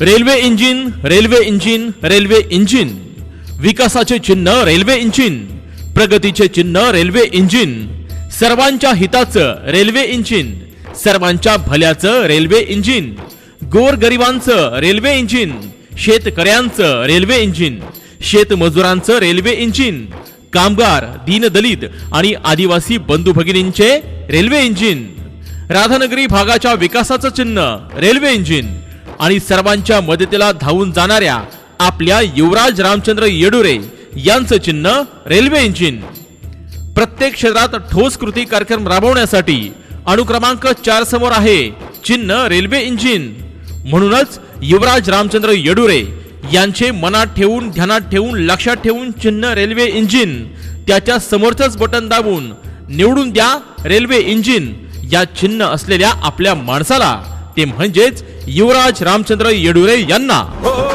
Railway engine railway engine railway engine विकासाचे चिन्ह railway engine प्रगतीचे चिन्ह रेल्वे इंजिन सर्वांच्या हिताचं रेल्वे इंजिन सर्वांच्या भल्याचं रेल्वे इंजिन गोरगरिबांचं रेल्वे इंजिन शेतकऱ्यांचं रेल्वे इंजिन शेतमजुरांचं रेल्वे इंजिन कामगार दीनदलित आणि आदिवासी बंधू भगिनींचे रेल्वे इंजिन राधानगरी भागाच्या विकासाचं चिन्ह रेल्वे इंजिन आणि सर्वांच्या मदतीला धावून जाणाऱ्या आपल्या युवराज रामचंद्र येडुरे यांचं चिन्ह रेल्वे इंजिन. प्रत्येक क्षेत्रात ठोस कृती कार्यक्रम राबवण्यासाठी अनुक्रमांक चार समोर आहे चिन्ह रेल्वे इंजिन. म्हणूनच युवराज रामचंद्र येडुरे यांचे मनात ठेवून ध्यानात ठेवून लक्षात ठेवून चिन्ह रेल्वे इंजिन त्याच्या समोरच बटन दाबून निवडून द्या रेल्वे इंजिन. या चिन्ह असलेल्या आपल्या माणसाला ते म्हणजेच युवराज रामचंद्र येडुरे यांना. हो, हो.